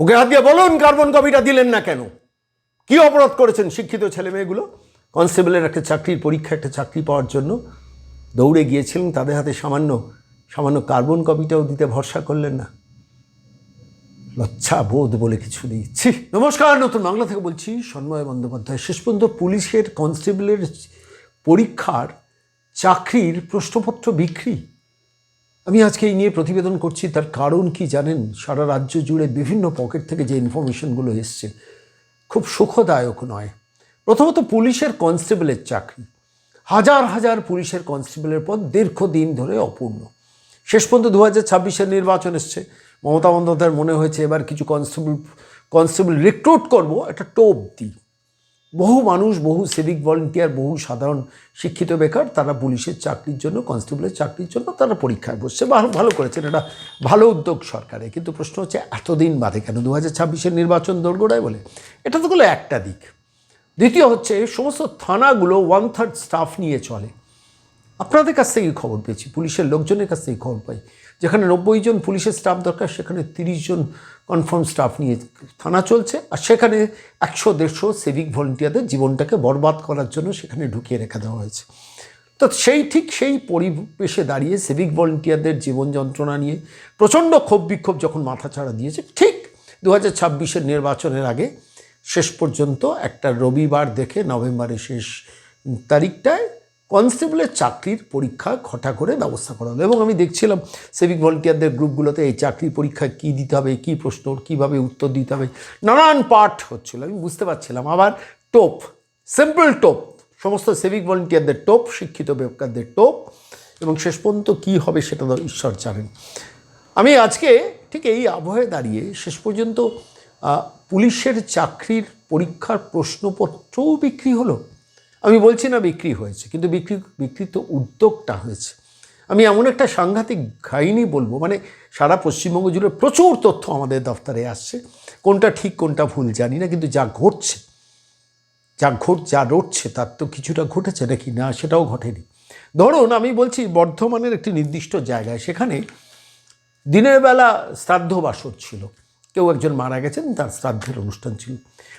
ওকে হাত দিয়ে বলুন কার্বন কপিটা দিলেন না কেন? কি অপরাধ করেছেন শিক্ষিত ছেলে মেয়েগুলো কনস্টেবলের একটা চাকরির পরীক্ষা, একটা চাকরি পাওয়ার জন্য দৌড়ে গিয়েছিলেন, তাদের হাতে সামান্য সামান্য কার্বন কপিটাও দিতে ভরসা করলেন না। লজ্জা, বোধ বলে কিছু নেই। ছি, নমস্কার, নতুন বাংলা থেকে বলছি, সন্ময় বন্দ্যোপাধ্যায়। শেষ পর্যন্ত পুলিশের কনস্টেবলের পরীক্ষার চাকরির প্রশ্নপত্র বিক্রি আমি আজকে এই নিয়ে প্রতিবেদন করছি, তার কারণ কি জানেন? সারা রাজ্য জুড়ে বিভিন্ন পকেট থেকে যে ইনফরমেশনগুলো এসছে, খুব সুখদায়ক নয়। প্রথমত পুলিশের কনস্টেবলের চাকরি। হাজার হাজার পুলিশের কনস্টেবলের পদ দীর্ঘ দিন ধরে অপূর্ণ। শেষ পর্যন্ত দু হাজার ছাব্বিশের নির্বাচন এসছে। মমতা বন্দ্যোপাধ্যায়ের মনে হয়েছে, এবার কিছু কনস্টেবল কনস্টেবল রিক্রুট করব, একটা টোপ দিই। বহু মানুষ, বহু সিভিক ভলেন্টিয়ার বহু সাধারণ শিক্ষিত বেকার, তারা পুলিশের চাকরির জন্য কনস্টেবলের চাকরির জন্য তারা পরীক্ষায় বসছে। ভালো ভালো করেছেন, এটা ভালো উদ্যোগ সরকারের কিন্তু প্রশ্ন হচ্ছে, এতদিন বাদে কেন? দু হাজার ছাব্বিশের নির্বাচন দোরগোড়ায় বলে। এটা তো হলো একটা দিক। দ্বিতীয় হচ্ছে, সমস্ত থানাগুলো ওয়ান থার্ড স্টাফ নিয়ে চলে। আপনাদের কাছ থেকেই খবর পেয়েছি, পুলিশের লোকজনের কাছ থেকে খবর পাই। যেখানে নব্বই জন পুলিশের স্টাফ দরকার, সেখানে তিরিশ জন কনফার্ম স্টাফ নিয়ে থানা চলছে। আর সেখানে একশো, দেড়শো সিভিক ভলেন্টিয়ারদের জীবনটাকে বরবাদ করার জন্য সেখানে ঢুকিয়ে রেখে দেওয়া হয়েছে। তো সেই ঠিক সেই পরিবেশে দাঁড়িয়ে সিভিক ভলেন্টিয়ারদের জীবন যন্ত্রণা নিয়ে প্রচণ্ড ক্ষোভ বিক্ষোভ যখন মাথাছাড়া দিয়েছে, ঠিক দু হাজার ছাব্বিশের নির্বাচনের আগে শেষ পর্যন্ত একটা রবিবার দেখে নভেম্বরের শেষ তারিখটায় কনস্টেবলের চাকরির পরীক্ষা ঘটা করে ব্যবস্থা করা হলো। এবং আমি দেখছিলাম সিভিক ভলেন্টিয়ারদের গ্রুপগুলোতে এই চাকরির পরীক্ষায় কী দিতে হবে, কী প্রশ্ন, কীভাবে উত্তর দিতে হবে, নানান পাঠ হচ্ছিল। আমি বুঝতে পারছিলাম। আবার টোপ সিম্পল টোপ, সমস্ত সিভিক ভলেন্টিয়ারদের টোপ, শিক্ষিত বেকারদের টোপ, এবং শেষ পর্যন্ত কী হবে সেটা তো ঈশ্বর জানেন। আমি আজকে ঠিক এই আবহে দাঁড়িয়ে শেষ পর্যন্ত পুলিশের চাকরির পরীক্ষার প্রশ্নপত্রও বিক্রি হলো। আমি বলছি না বিক্রি হয়েছে, কিন্তু বিক্রি বিক্রিত উদ্যোগটা হয়েছে। আমি এমন একটা সাংঘাতিক কাহিনী বলব মানে সারা পশ্চিমবঙ্গ জুড়ে প্রচুর তথ্য আমাদের দফতরে আসছে। কোনটা ঠিক, কোনটা ভুল জানি না, কিন্তু যা ঘটছে, যা ঘট, যা রটছে, তার তো কিছুটা ঘটেছে নাকি না সেটাও ঘটেনি। ধরুন আমি বলছি বর্ধমানের একটি নির্দিষ্ট জায়গায়, সেখানে দিনের বেলা শ্রাদ্ধ বাসর ছিল। কেউ একজন মারা গেছেন, তার শ্রাদ্ধের অনুষ্ঠান ছিল।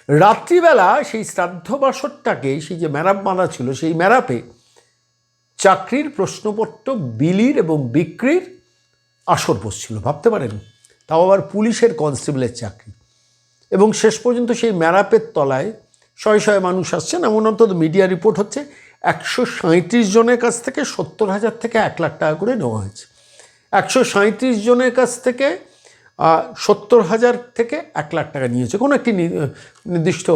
রাত্রিবেলা সেই শ্রাদ্ধ বাসরটাকে সেই যে ম্যারাপ মারা ছিল, সেই ম্যারাপে চাকরির প্রশ্নপত্র, বিলির এবং বিক্রির আসর বসছিল। ভাবতে পারেন, তাও আবার পুলিশের কনস্টেবলের চাকরি। এবং শেষ পর্যন্ত সেই ম্যারাপের তলায় শয়ে শয়ে মানুষ আসছেন। এমন অন্তত মিডিয়া রিপোর্ট হচ্ছে, একশো সাঁইত্রিশ জনের কাছ থেকে সত্তর হাজার থেকে এক লাখ টাকা করে নেওয়া হয়েছে। একশো সাঁইত্রিশ জনের কাছ থেকে সত্তর হাজার থেকে এক লাখ টাকা নিয়েছে। কোনো একটি নির্দিষ্ট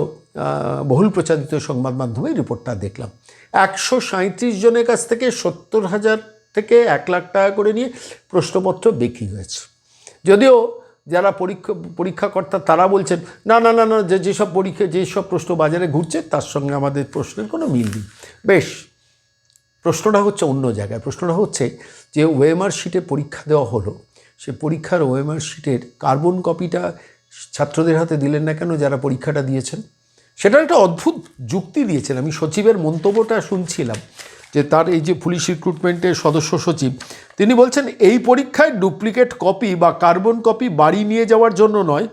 বহুল প্রচারিত সংবাদ মাধ্যমে রিপোর্টটা দেখলাম। একশো সাঁইত্রিশ জনের কাছ থেকে সত্তর হাজার থেকে এক লাখ টাকা করে নিয়ে প্রশ্নপত্র বিক্রি হয়েছে। যদিও যারা পরীক্ষা, পরীক্ষাকর্তা তারা বলছেন, না না না না, যে, যেসব পরীক্ষা, যেসব প্রশ্ন বাজারে ঘুরছে তার সঙ্গে আমাদের প্রশ্নের কোনো মিল নেই। বেশ, প্রশ্নটা হচ্ছে অন্য জায়গায়। প্রশ্নটা হচ্ছে যে ওয়েমার শিটে পরীক্ষা দেওয়া হলো সে পরীক্ষার ওয়েমার শিটের কার্বন কপিটা ছাত্রদের হাতে দিলেন না কেন যারা পরীক্ষাটা দিয়েছেন? সেটা একটা অদ্ভুত যুক্তি দিয়েছেন। আমি সচিবের মন্তব্যটা শুনছিলাম যে তার এই যে পুলিশ রিক্রুটমেন্টের সদস্য সচিব, তিনি বলছেন, এই পরীক্ষায় ডুপ্লিকেট কপি বা কার্বন কপি বাড়ি নিয়ে যাওয়ার জন্য নয়,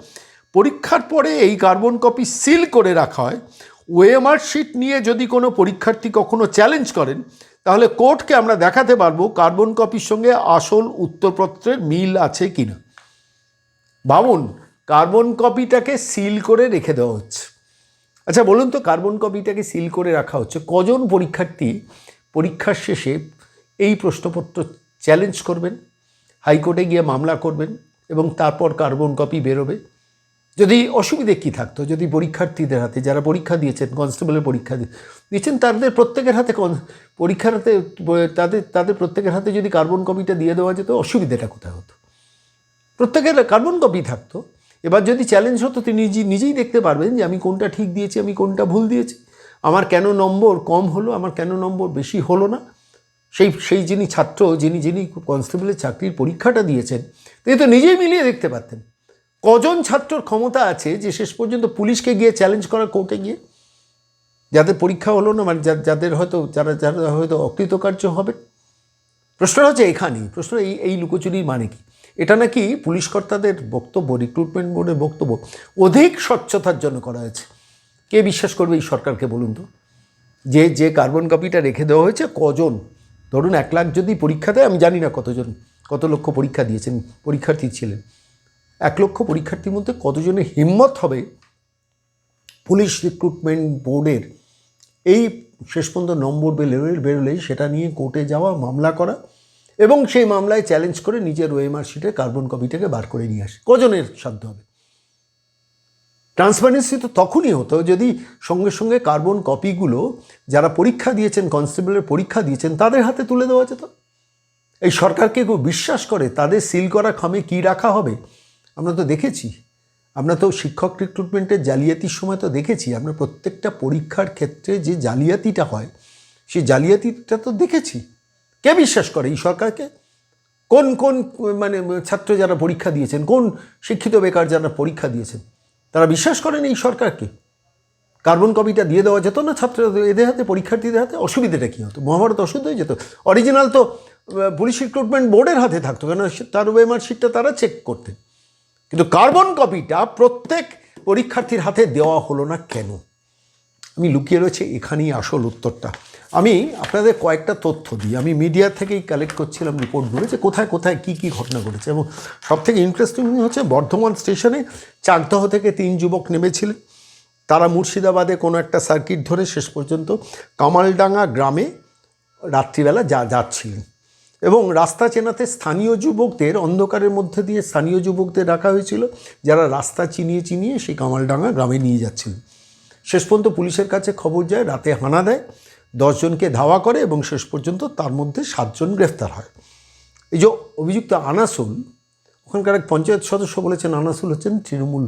পরীক্ষার পরে এই কার্বন কপি সিল করে রাখা হয়। ওএমআর শিট নিয়ে যদি কোনো পরীক্ষার্থী কখনো চ্যালেঞ্জ করেন, তাহলে কোর্টকে আমরা দেখাতে পারব কার্বন কপির সঙ্গে আসল উত্তরপত্রের মিল আছে কিনা। ভাবুন, কার্বন কপিটাকে সিল করে রেখে দেওয়া হচ্ছে। আচ্ছা বলুন তো কার্বন কপিটাকে সিল করে রাখা হচ্ছে। কজন পরীক্ষার্থী পরীক্ষার শেষে এই প্রশ্নপত্র চ্যালেঞ্জ করবেন, হাইকোর্টে গিয়ে মামলা করবেন এবং তারপর কার্বন কপি বেরোবে? যদি অসুবিধে কী থাকতো? যদি পরীক্ষার্থীদের হাতে, যারা পরীক্ষা দিয়েছেন, কনস্টেবলের পরীক্ষা দিয়েছেন, তাদের প্রত্যেকের হাতে পরীক্ষার হাতে, তাদের তাদের প্রত্যেকের হাতে যদি কার্বন কপিটা দিয়ে দেওয়া যেত, অসুবিধাটা কোথায় হতো? প্রত্যেকের কার্বন কপি থাকতো। এবার যদি চ্যালেঞ্জ হতো, তিনি নিজে, নিজেই দেখতে পারবেন যে আমি কোনটা ঠিক দিয়েছি, আমি কোনটা ভুল দিয়েছি। আমার কেন নম্বর কম হলো, আমার কেন নম্বর বেশি হলো না? সেই সেই যিনি ছাত্র, যিনি যিনি কনস্টেবলের চাকরির পরীক্ষাটা দিয়েছেন, তিনি তো নিজেই মিলিয়ে দেখতে পারতেন। কজন ছাত্রর ক্ষমতা আছে যে শেষ পর্যন্ত পুলিশকে গিয়ে চ্যালেঞ্জ করার কোর্টে গিয়ে? যাদের পরীক্ষা হলো না মানে যাদের হয়তো, যারা যারা হয়তো অকৃতকার্য হবে? প্রশ্নটা হচ্ছে এখানেই। প্রশ্ন এই এই লুকোচুরির মানে কি? এটা নাকি পুলিশ কর্তাদের বক্তব্য রিক্রুটমেন্ট বোর্ডের বক্তব্য অধিক স্বচ্ছতার জন্য করা হয়েছে? কে বিশ্বাস করবে এই সরকারকে বলুন তো? যে যে কার্বন কপিটা রেখে দেওয়া হয়েছে, কজন? ধরুন এক লাখ যদি পরীক্ষা দেয়, আমি জানি না কতজন, কত লক্ষ পরীক্ষা দিয়েছেন, পরীক্ষার্থী ছিলেন। এক লক্ষ পরীক্ষার্থীর মধ্যে কতজনের হিম্মত হবে পুলিশ রিক্রুটমেন্ট বোর্ডের? এই শেষ পর্যন্ত নম্বর বেরোলে বেরোলেই সেটা নিয়ে কোর্টে যাওয়া, মামলা করা এবং সেই মামলায় চ্যালেঞ্জ করে নিজের ওএমআর শিটে কার্বন কপিটাকে বার করে নিয়ে আসে। কজনের সাধ্য হবে? ট্রান্সপারেন্সি তো তখনই হতো যদি সঙ্গে সঙ্গে কার্বন কপিগুলো যারা পরীক্ষা দিয়েছেন, কনস্টেবলের পরীক্ষা দিয়েছেন, তাদের হাতে তুলে দেওয়া যেত। এই সরকারকে কেউ বিশ্বাস করে তাদের সিল করা খামে কি রাখা হবে? আমরা তো দেখেছি। আমরা তো শিক্ষক রিক্রুটমেন্টের জালিয়াতির সময় তো দেখেছি। আমরা প্রত্যেকটা পরীক্ষার ক্ষেত্রে যে জালিয়াতিটা হয়, সেই জালিয়াতিটা তো দেখেছি। কে বিশ্বাস করে এই সরকারকে? কোন কোন মানে ছাত্র যারা পরীক্ষা দিয়েছেন, কোন শিক্ষিত বেকার যারা পরীক্ষা দিয়েছেন, তারা বিশ্বাস করেন এই সরকারকে? কার্বন কপিটা দিয়ে দেওয়া যেত না ছাত্র এদের হাতে, পরীক্ষার্থীদের হাতে? অসুবিধাটা কী হতো? মহাভারত অশুদ্ধ হয়ে যেত। অরিজিনাল তো পুলিশ রিক্রুটমেন্ট বোর্ডের হাতে থাকতো কেন তার ওয়েমার শিটটা তারা চেক করতেন। কিন্তু কার্বন কপিটা প্রত্যেক পরীক্ষার্থীর হাতে দেওয়া হলো না কেন? আমি লুকিয়ে রয়েছে, এখানেই আসল উত্তরটা। আমি আপনাদের কয়েকটা তথ্য দিই। আমি মিডিয়া থেকেই কালেক্ট করছিলাম রিপোর্টগুলো যে কোথায় কোথায় কী কী ঘটনা ঘটেছে এবং সবথেকে ইন্টারেস্টিং হচ্ছে বর্ধমান স্টেশনে চাকদহ থেকে তিন যুবক নেমেছিলেন তারা মুর্শিদাবাদে কোনো একটা সার্কিট ধরে শেষ পর্যন্ত কামালডাঙ্গা গ্রামে রাত্রিবেলা যা, যাচ্ছিলেন। এবং রাস্তা চেনাতে স্থানীয় যুবকদের অন্ধকারের মধ্যে দিয়ে স্থানীয় যুবকদের রাখা হয়েছিল, যারা রাস্তা চিনিয়ে চিনিয়ে সেই কামালডাঙ্গা গ্রামে নিয়ে যাচ্ছিলেন শেষ পর্যন্ত পুলিশের কাছে খবর যায়, রাতে হানা দেয়, দশজনকে ধাওয়া করে এবং শেষ পর্যন্ত তার মধ্যে সাতজন গ্রেফতার হয়। এই যে অভিযুক্ত আনাসুল, ওখানকার এক পঞ্চায়েত সদস্য বলেছেন আনাসুল হচ্ছেন তৃণমূল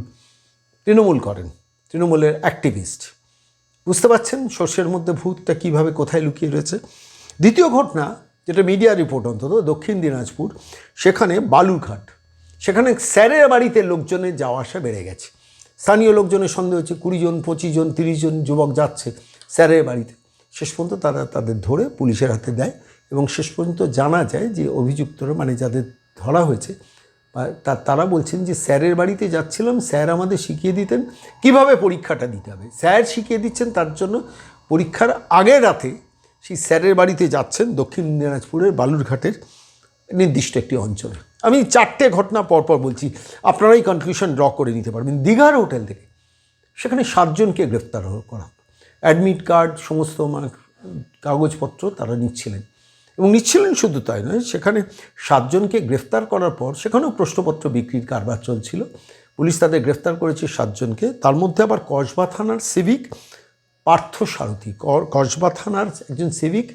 তৃণমূল করেন, তৃণমূলের অ্যাক্টিভিস্ট। বুঝতে পারছেন শস্যের মধ্যে ভূতটা কীভাবে কোথায় লুকিয়ে রয়েছে? দ্বিতীয় ঘটনা যেটা মিডিয়া রিপোর্ট অন্তত, দক্ষিণ দিনাজপুর, সেখানে বালুরঘাট। সেখানে স্যারের বাড়িতে লোকজনের যাওয়া আসা বেড়ে গেছে। স্থানীয় লোকজনের সন্দেহ হচ্ছে কুড়ি জন, পঁচিশ জন, তিরিশ জন যুবক যাচ্ছে স্যারের বাড়িতে। শেষ পর্যন্ত তারা তাদের ধরে পুলিশের হাতে দেয় এবং শেষ পর্যন্ত জানা যায় যে অভিযুক্তরা মানে যাদের ধরা হয়েছে তা, তারা বলছেন যে স্যারের বাড়িতে যাচ্ছিলাম, স্যার আমাদের শিখিয়ে দিতেন কীভাবে পরীক্ষাটা দিতে হবে। স্যার শিখিয়ে দিচ্ছেন তার জন্য পরীক্ষার আগের রাতে সেই স্যারের বাড়িতে যাচ্ছেন দক্ষিণ দিনাজপুরের বালুরঘাটের নির্দিষ্ট একটি অঞ্চলে। আমি চারটে ঘটনা পরপর বলছি, আপনারাই কনফিউশন ড্র করে নিতে পারবেন। দীঘার হোটেল থেকে সেখানে সাতজনকে গ্রেফতার করা অ্যাডমিট কার্ড সমস্ত মানে কাগজপত্র তারা নিচ্ছিলেন। এবং নিচ্ছিলেন শুধু তাই নয়, সেখানে সাতজনকে গ্রেফতার করার পর সেখানেও প্রশ্নপত্র বিক্রির কারবার চলছিল। পুলিশ তাদের গ্রেফতার করেছে সাতজনকে। তার মধ্যে আবার কসবা থানার সিভিক পার্থ সারথী কসবা থানার একজন সিভিক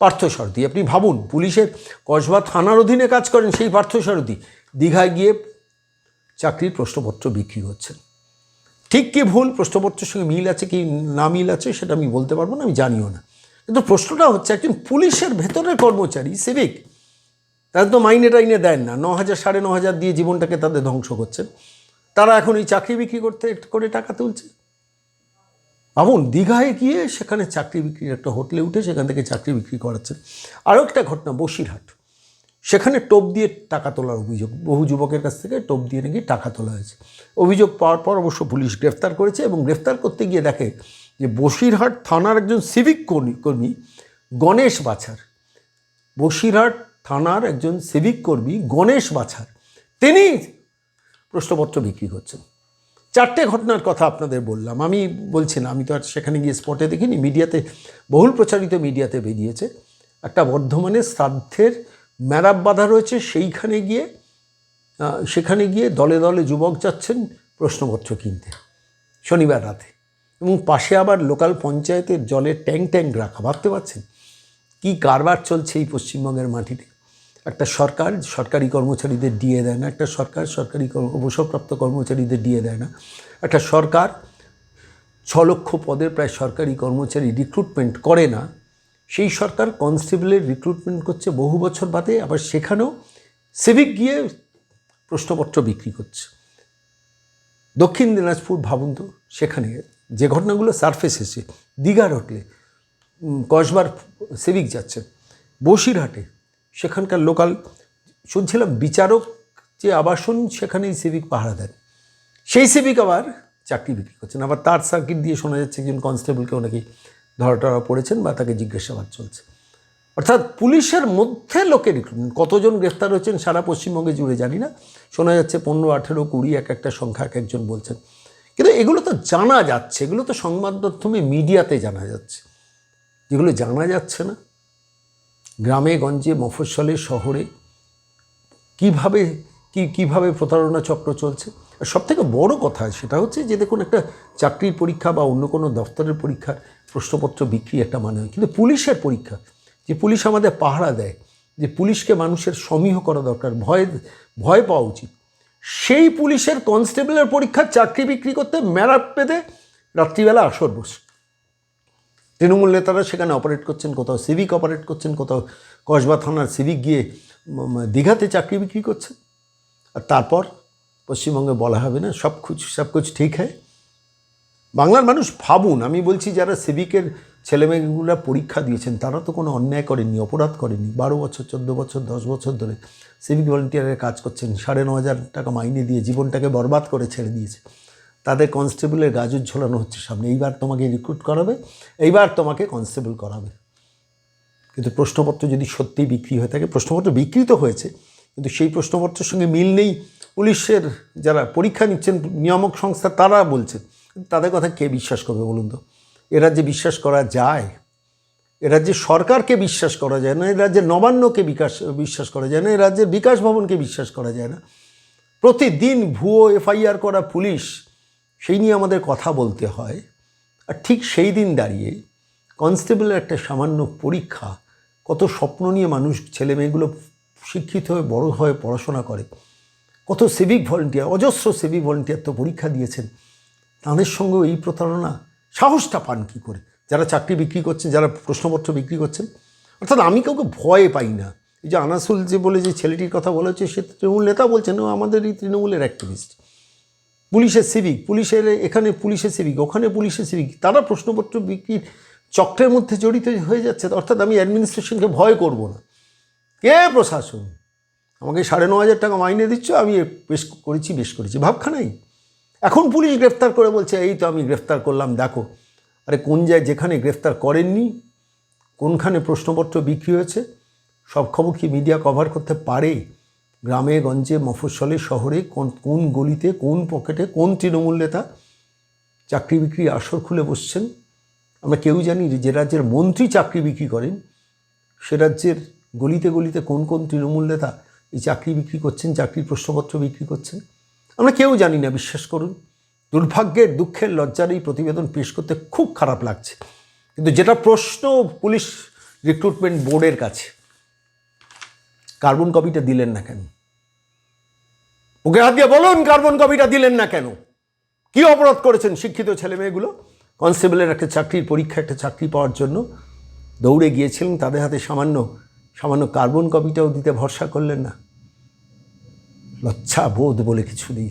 পার্থ সারথী আপনি ভাবুন, পুলিশের কসবা থানার অধীনে কাজ করেন সেই পার্থ সারথী দীঘায় গিয়ে চাকরির প্রশ্নপত্র বিক্রি হচ্ছেন ঠিক কি ভুল? প্রশ্নপত্রের সঙ্গে মিল আছে কি না মিল আছে সেটা আমি বলতে পারব না, আমি জানিও না। কিন্তু প্রশ্নটা হচ্ছে, একজন পুলিশের ভেতরের কর্মচারী সিভিক তারা তো মাইনে টাইনে দেন না, ন হাজার, সাড়ে ন হাজার দিয়ে জীবনটাকে তাদের ধ্বংস করছেন। তারা এখন এই চাকরি বিক্রি করতে, করে টাকা তুলছে। ভাবুন দীঘায় গিয়ে সেখানে চাকরি বিক্রির একটা হোটেলে উঠে সেখান থেকে চাকরি বিক্রি করাচ্ছেন আরও একটা ঘটনা, বসিরহাট। সেখানে টোপ দিয়ে টাকা তোলার অভিযোগ, বহু যুবকের কাছ থেকে টোপ দিয়ে নাকি টাকা তোলা হয়েছে। অভিযোগ পাওয়ার পর অবশ্য পুলিশ গ্রেফতার করেছে এবং গ্রেফতার করতে গিয়ে দেখে যে বসিরহাট থানার একজন সিভিক কর্মী কর্মী গণেশ বাছার, বসিরহাট থানার একজন সিভিক কর্মী গণেশ বাছার, তিনি প্রশ্নপত্র বিক্রি করছেন। চারটে ঘটনার কথা আপনাদের বললাম। আমি বলছি না, আমি তো আর সেখানে গিয়ে স্পটে দেখিনি। মিডিয়াতে, বহুল প্রচারিত মিডিয়াতে বেরিয়েছে। একটা বর্ধমানে শ্রাদ্ধের ম্যারাপ বাঁধা রয়েছে, সেইখানে গিয়ে সেখানে গিয়ে দলে দলে যুবক যাচ্ছেন প্রশ্নপত্র কিনতে, শনিবার রাতে। এবং পাশে আবার লোকাল পঞ্চায়েতের জলের ট্যাঙ্ক ট্যাঙ্ক রাখা, ভাবতে পারছেন? কী কারবার চলছে এই পশ্চিমবঙ্গের মাটিতে? একটা সরকার সরকারি কর্মচারীদের দিয়ে দেয় না, একটা সরকার সরকারি অবসরপ্রাপ্ত কর্মচারীদের দিয়ে দেয় না। একটা সরকার ছ লক্ষ পদের প্রায় সরকারি কর্মচারী রিক্রুটমেন্ট করে না, সেই সরকার কনস্টেবলের রিক্রুটমেন্ট করছে বহু বছর বাদে, আবার সেখানেও সিভিক গিয়ে প্রশ্নপত্র বিক্রি করছে। দক্ষিণ দিনাজপুর ভাবুন তো, সেখানে যে ঘটনাগুলো সারফেস এসে দীঘার হোটেলে কসবার সিভিক যাচ্ছে, বসিরহাটে সেখানকার লোকাল শুনছিলাম বিচারক যে আবাসন সেখানেই সিভিক পাহারা দেন। সেই সিভিক আবার চাকরি বিক্রি করছেন। আবার তার সার্কিট দিয়ে শোনা যাচ্ছে একজন কনস্টেবলকেও নাকি ধরা টরা পড়েছেন বা তাকে জিজ্ঞাসাবাদ চলছে। অর্থাৎ পুলিশের মধ্যে লোকে রিক্রুটমেন্ট কতজন গ্রেফতার হয়েছেন সারা পশ্চিমবঙ্গে জুড়ে জানি না। শোনা যাচ্ছে পনেরো, আঠেরো, কুড়ি, এক একটা সংখ্যা এক একজন বলছেন। কিন্তু এগুলো তো জানা যাচ্ছে, এগুলো তো সংবাদ মাধ্যমে মিডিয়াতে জানা যাচ্ছে। যেগুলো জানা যাচ্ছে না গ্রামে, গঞ্জে, মফস্বলে, শহরে কীভাবে, কি, কীভাবে প্রতারণা চক্র চলছে? আর সবথেকে বড় কথা সেটা হচ্ছে যে দেখুন, একটা চাকরির পরীক্ষা বা অন্য কোনো দফতরের পরীক্ষার প্রশ্নপত্র বিক্রি একটা মানে হয়। কিন্তু পুলিশের পরীক্ষা, যে পুলিশ আমাদের পাহারা দেয়, যে পুলিশকে মানুষের সমীহ করা দরকার, ভয় ভয় পাওয়া উচিত। সেই পুলিশের কনস্টেবলের পরীক্ষার চাকরি বিক্রি করতে মেলা পেতে রাত্রিবেলা আসর বসে। তৃণমূল নেতারা সেখানে অপারেট করছেন, কোথাও সিভিক অপারেট করছেন, কোথাও কসবা থানার সিভিক গিয়ে দীঘাতে চাকরি বিক্রি করছেন। আর তারপর পশ্চিমবঙ্গে বলা হবে না, সব কুছ সব কুছ ঠিক হয় বাংলার মানুষ ভাবুন, আমি বলছি যারা সিভিকের ছেলেমেয়েগুলো পরীক্ষা দিয়েছেন, তারা তো কোনো অন্যায় করেননি, অপরাধ করেনি বারো বছর, চোদ্দ বছর, দশ বছর ধরে সিভিক ভলেন্টিয়ারের কাজ করছেন, সাড়ে ন হাজার টাকা মাইনে দিয়ে জীবনটাকে বরবাদ করে ছেড়ে দিয়েছে। তাদের কনস্টেবলের গাজর ঝোলানো হচ্ছে সামনে। এইবার তোমাকে রিক্রুট করাবে, এইবার তোমাকে কনস্টেবল করাবে। কিন্তু প্রশ্নপত্র যদি সত্যিই বিক্রি হয়ে থাকে, প্রশ্নপত্র বিক্রি তো হয়েছে, কিন্তু সেই প্রশ্নপত্রের সঙ্গে মিল নেই। পুলিশের যারা পরীক্ষা নিচ্ছেন, নিয়ামক সংস্থা, তারা বলছেন তাদের কথা কে বিশ্বাস করবে বলুন তো? এ রাজ্যে বিশ্বাস করা যায়? এ রাজ্যে সরকারকে বিশ্বাস করা যায় না, এ রাজ্যের নবান্নকে বিকাশ, বিশ্বাস করা যায় না, এ রাজ্যের বিকাশ ভবনকে বিশ্বাস করা যায় না। প্রতিদিন ভুয়ো এফআইআর করা পুলিশ সেই নিয়ে আমাদের কথা বলতে হয়। আর ঠিক সেই দিন দাঁড়িয়ে কনস্টেবলের একটা সামান্য পরীক্ষা, কত স্বপ্ন নিয়ে মানুষ ছেলে মেয়েগুলো শিক্ষিত হয়ে, বড় হয়ে পড়াশোনা করে, কত সিভিক ভলেন্টিয়ার অজস্র সিভিক ভলেন্টিয়ার তো পরীক্ষা দিয়েছেন। তাদের সঙ্গে এই প্রতারণা, সাহসটা পান কী করে? যারা চাকরি বিক্রি করছেন, যারা প্রশ্নপত্র বিক্রি করছেন, অর্থাৎ আমি কাউকে ভয় পাই না। এই যে আনাসুল যে বলে যে ছেলেটির কথা বলা হচ্ছে, সে তৃণমূল নেতা বলছেন, ও আমাদের এই তৃণমূলের অ্যাক্টিভিস্ট পুলিশের সিভিক পুলিশের এখানে পুলিশের সিভিক ওখানে পুলিশের সিভিক তারা প্রশ্নপত্র বিক্রির চক্রের মধ্যে জড়িত হয়ে যাচ্ছে, অর্থাৎ আমি অ্যাডমিনিস্ট্রেশনকে ভয় করব না। কে প্রশাসন? আমাকে সাড়ে ন হাজার টাকা মাইনে দিচ্ছ, আমি বেশ করেছি বেশ করেছি, ভাবখানাই। এখন পুলিশ গ্রেফতার করে বলছে, এই তো আমি গ্রেফতার করলাম, দেখো। আরে কোন জায়গায় যেখানে গ্রেফতার করেননি, কোনখানে প্রশ্নপত্র বিক্রি হয়েছে, সব খবর কি মিডিয়া কভার করতে পারে? গ্রামে, গঞ্জে, মফস্বলে, শহরে কোন কোন গলিতে, কোন পকেটে, কোন তৃণমূল নেতা চাকরি বিক্রি আসর খুলে বসছেন? আমরা কেউ জানি যে রাজ্যের মন্ত্রী চাকরি বিক্রি করেন, সে রাজ্যের গলিতে গলিতে কোন কোন তৃণমূল নেতা এই চাকরি বিক্রি করছেন চাকরির প্রশ্নপত্র বিক্রি করছেন? আমরা কেউ জানি না, বিশ্বাস করুন। দুর্ভাগ্যের, দুঃখের, লজ্জার এই প্রতিবেদন পেশ করতে খুব খারাপ লাগছে। কিন্তু যেটা প্রশ্ন পুলিশ রিক্রুটমেন্ট বোর্ডের কাছে কার্বন কপিটা দিলেন না কেন? ওকে হাত দিয়ে বলুন কার্বন কপিটা দিলেন না কেন? কি অপরাধ করেছেন শিক্ষিত ছেলে মেয়েগুলো কনস্টেবলের একটা চাকরির পরীক্ষা, একটা চাকরি পাওয়ার জন্য দৌড়ে গিয়েছিলেন, তাদের হাতে সামান্য সামান্য কার্বন কপিটাও দিতে ভরসা করলেন না। লজ্জা বোধ বলে কিছু নেই।